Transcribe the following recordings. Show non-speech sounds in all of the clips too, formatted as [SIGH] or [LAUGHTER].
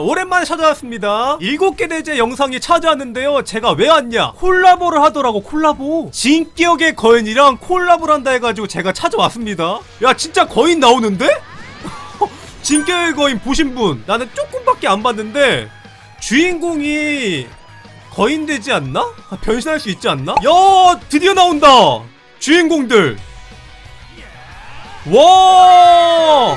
오랜만에 찾아왔습니다. 일곱 개 대제 영상이 찾아왔는데요. 제가 왜 왔냐? 콜라보를 하더라고, 콜라보. 진기억의 거인이랑 콜라보를 한다 해가지고 제가 찾아왔습니다. 야, 진짜 거인 나오는데? [LAUGHS] 진기억의 거인 보신 분? 나는 조금밖에 안 봤는데, 주인공이 거인 되지 않나? 아, 변신할 수 있지 않나? 야, 드디어 나온다! 주인공들! 와!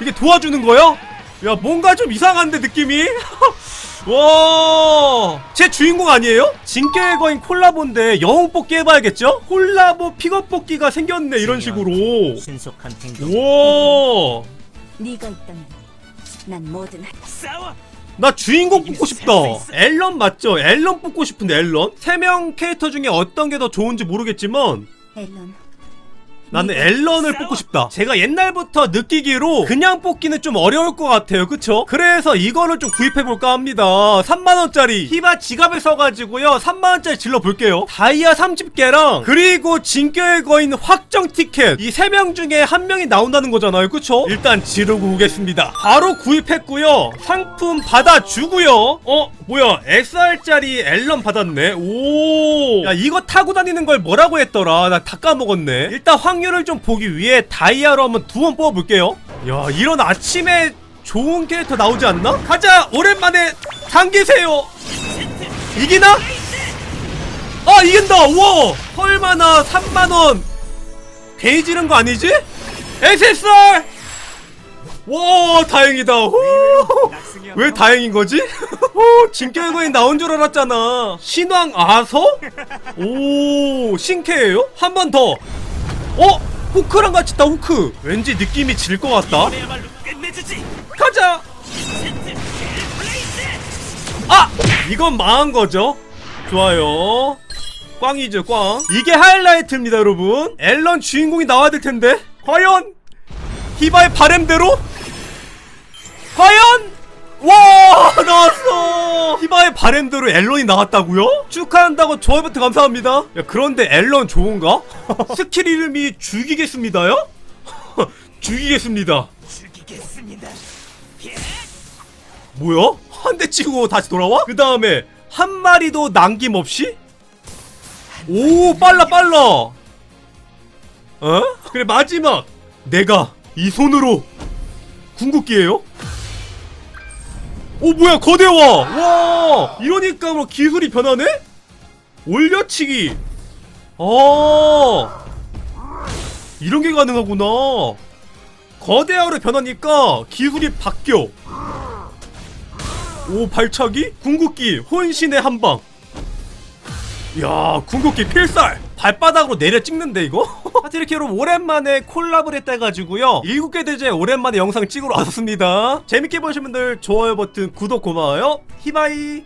이게 도와주는 거야? 야 뭔가 좀 이상한데 느낌이? [LAUGHS] 와! 제 주인공 아니에요? 진격의 거인 콜라보인데 영웅 뽑기 해봐야겠죠? 콜라보 픽업 뽑기가 생겼네 이런 식으로 신속한 행동. 와! 네가 있다면 난 뭐든 할 싸워. 나 주인공 뽑고 싶다 앨런 맞죠? 앨런 뽑고 싶은데 앨런? 세 명 캐릭터 중에 어떤 게 더 좋은지 모르겠지만 앨런 나는 앨런을 뽑고 싶다. 제가 옛날부터 느끼기로 그냥 뽑기는 좀 어려울 것 같아요. 그쵸? 그래서 이거를 좀 구입해볼까 합니다. 3만원짜리 히바 지갑을 써가지고요. 3만원짜리 질러볼게요. 다이아 30개랑 그리고 진격의 거인 확정 티켓 이세명 중에 한 명이 나온다는 거잖아요. 그쵸? 일단 지르고 오겠습니다. 바로 구입했고요. 상품 받아주고요. 어? 뭐야? SR짜리 앨런 받았네. 오. 야 이거 타고 다니는 걸 뭐라고 했더라. 나 다 까먹었네. 일단 확률을 좀 보기 위해 다이아로 한번 두 번 뽑아볼게요. 야 이런 아침에 좋은 캐릭터 나오지 않나? 가자 오랜만에 당기세요. 이기나? 아 이긴다. 우와. 헐마나 3만 원. 괜히 지른 거 아니지? SSR. 와 다행이다. 후. 왜 다행인 거지? [LAUGHS] 오, 진격의 나온 줄 알았잖아. 신왕 아서? 오, 신캐예요? 한 번 더. 어? 후크랑 같이 있다, 후크. 왠지 느낌이 질 것 같다. 가자! 아! 이건 망한 거죠? 좋아요. 꽝이죠, 꽝. 이게 하이라이트입니다, 여러분. 앨런 주인공이 나와야 될 텐데. 과연? 히바의 바램대로? 과연? 와 나왔어 히바의 바램대로 앨런이 나왔다고요? 축하한다고 좋아요 버튼 감사합니다 야 그런데 앨런 좋은가? [LAUGHS] 스킬 이름이 죽이겠습니다요? [LAUGHS] 죽이겠습니다 죽이겠습니다. 뭐야? 한 대 치고 다시 돌아와? 그 다음에 한 마리도 남김없이? 오 빨라 빨라 어? 그래 마지막 내가 이 손으로 궁극기예요? 오 뭐야 거대와 와 이러니까 뭐 기술이 변하네? 올려치기. 아 이런 게 가능하구나. 거대화로 변하니까 기술이 바뀌어. 오 발차기? 궁극기. 혼신의 한방. 야 궁극기 필살 발바닥으로 내려 찍는데 이거? [LAUGHS] 하여튼 이렇게 여러분 오랜만에 콜라보를 했다 해가지고요. 7개 대제 오랜만에 영상 찍으러 왔습니다. 재밌게 보신 분들 좋아요 버튼 구독 고마워요. 히바이